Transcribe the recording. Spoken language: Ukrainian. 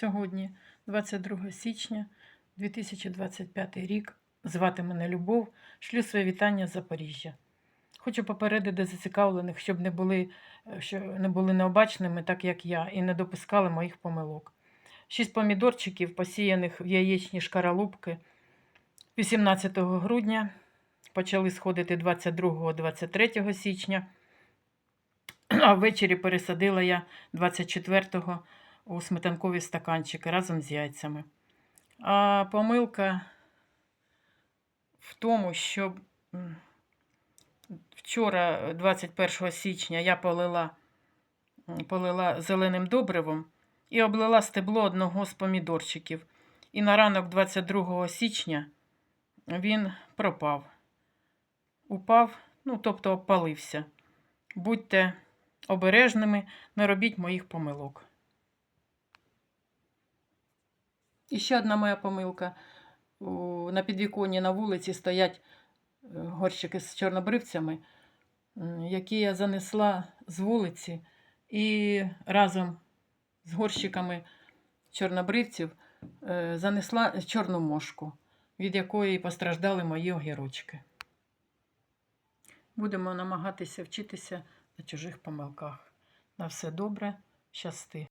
Сьогодні, 22 січня 2025 рік. Звати мене Любов. Шлю своє вітання з Запоріжжя. Хочу попередити зацікавлених, щоб не були, е, що не були необачними, так як я, і не допускали моїх помилок. Шість помідорчиків, посіяних в яєчні шкаралупки 18 грудня, почали сходити 22-23 січня, а ввечері пересадила я 24-го у сметанкові стаканчики разом з яйцями. А помилка в тому, що вчора, 21 січня, я полила, полила зеленим добривом і облила стебло одного з помідорчиків. І на ранок 22 січня він пропав. Упав, ну, тобто обпалився. Будьте обережними, не робіть моїх помилок. І ще одна моя помилка. На підвіконні на вулиці стоять е, горщики з чорнобривцями, які я занесла з вулиці і разом з горщиками чорнобривців е, занесла чорну мошку, від якої постраждали мої огірочки. Будемо намагатися вчитися на чужих помилках. На все добре, щасти.